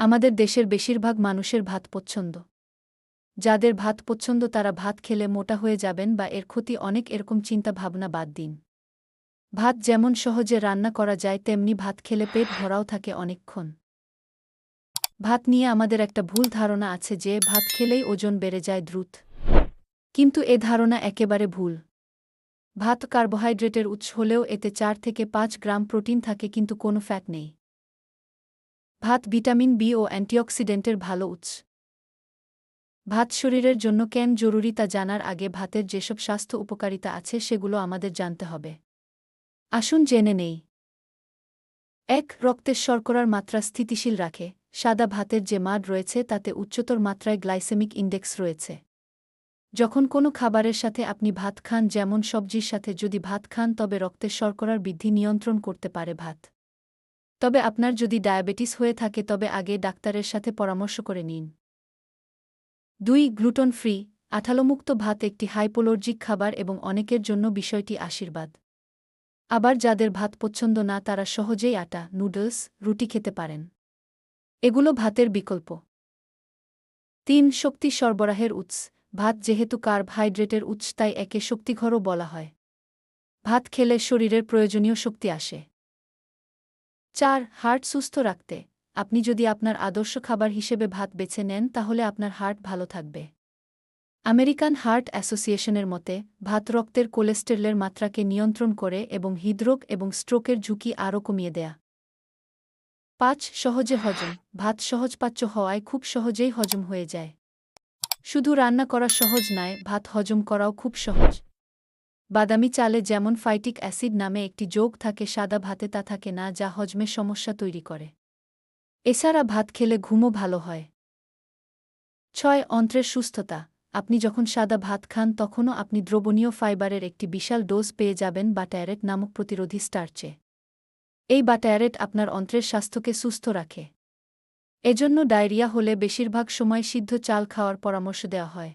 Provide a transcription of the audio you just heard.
আমাদের দেশের বেশিরভাগ মানুষের ভাত পছন্দ। যাদের ভাত পছন্দ তারা ভাত খেলে মোটা হয়ে যাবেন বা এর ক্ষতি অনেক এরকম চিন্তা ভাবনা বাদ দিন। ভাত যেমন সহজে রান্না করা যায়, তেমনি ভাত খেলে পেট ভরাও থাকে অনেকক্ষণ। ভাত নিয়ে আমাদের একটা ভুল ধারণা আছে যে ভাত খেলেই ওজন বেড়ে যায় দ্রুত। কিন্তু এ ধারণা একেবারে ভুল। ভাত কার্বোহাইড্রেটের উৎস হলেও এতে চার থেকে পাঁচ গ্রাম প্রোটিন থাকে কিন্তু কোনো ফ্যাট নেই। ভাত ভিটামিন বি ও অ্যান্টিঅক্সিডেন্টের ভালো উৎস। ভাত শরীরের জন্য কেন জরুরি তা জানার আগে ভাতের যেসব স্বাস্থ্য উপকারিতা আছে সেগুলো আমাদের জানতে হবে। আসুন জেনে নেই। এক, রক্তের শর্করার মাত্রা স্থিতিশীল রাখে। সাদা ভাতের যে মাড রয়েছে তাতে উচ্চতর মাত্রায় গ্লাইসেমিক ইন্ডেক্স রয়েছে। যখন কোনো খাবারের সাথে আপনি ভাত খান যেমন সবজির সাথে যদি ভাত খান তবে রক্তের শর্করার বৃদ্ধি নিয়ন্ত্রণ করতে পারে ভাত। তবে আপনার যদি ডায়াবেটিস হয়ে থাকে, তবে আগে ডাক্তারের সাথে পরামর্শ করে নিন। দুই গ্লুটন ফ্রি আঠালোমুক্ত ভাত একটি হাইপোলর্জিক খাবার এবং অনেকের জন্য বিষয়টি আশীর্বাদ। আবার যাদের ভাত পছন্দ না, তারা সহজেই আটা, নুডলস, রুটি খেতে পারেন। এগুলো ভাতের বিকল্প। তিন, শক্তি সরবরাহের উৎস। ভাত যেহেতু কার্বহাইড্রেটের উৎস, তাই একে শক্তিঘরও বলা হয়। ভাত খেলে শরীরের প্রয়োজনীয় শক্তি আসে। চার, হার্ট সুস্থ রাখতে। আপনি যদি আপনার আদর্শ খাবার হিসেবে ভাত বেছে নেন, তাহলে আপনার হার্ট ভালো থাকবে। আমেরিকান হার্ট অ্যাসোসিয়েশনের মতে, ভাত রক্তের কোলেস্টেরলের মাত্রাকে নিয়ন্ত্রণ করে এবং হৃদরোগ এবং স্ট্রোকের ঝুঁকি আরও কমিয়ে দেয়া। পাঁচ, সহজে হজম। ভাত সহজপাচ্য হওয়ায় খুব সহজেই হজম হয়ে যায়। শুধু রান্না করা সহজ নয়, ভাত হজম করাও খুব সহজ। বাদামি চালে যেমন ফাইটিক অ্যাসিড নামে একটি যোগ থাকে, সাদা ভাতে তা থাকে না, যা হজমে সমস্যা তৈরি করে। এছাড়া ভাত খেলে ঘুমও ভালো হয়। ছয়, অন্ত্রের সুস্থতা। আপনি যখন সাদা ভাত খান, তখনও আপনি দ্রবণীয় ফাইবারের একটি বিশাল ডোজ পেয়ে যাবেন বাটায়ারেট নামক প্রতিরোধী স্টার্চে। এই বাটায়ারেট আপনার অন্ত্রের স্বাস্থ্যকে সুস্থ রাখে। এজন্য ডায়রিয়া হলে বেশিরভাগ সময় সিদ্ধ চাল খাওয়ার পরামর্শ দেওয়া হয়।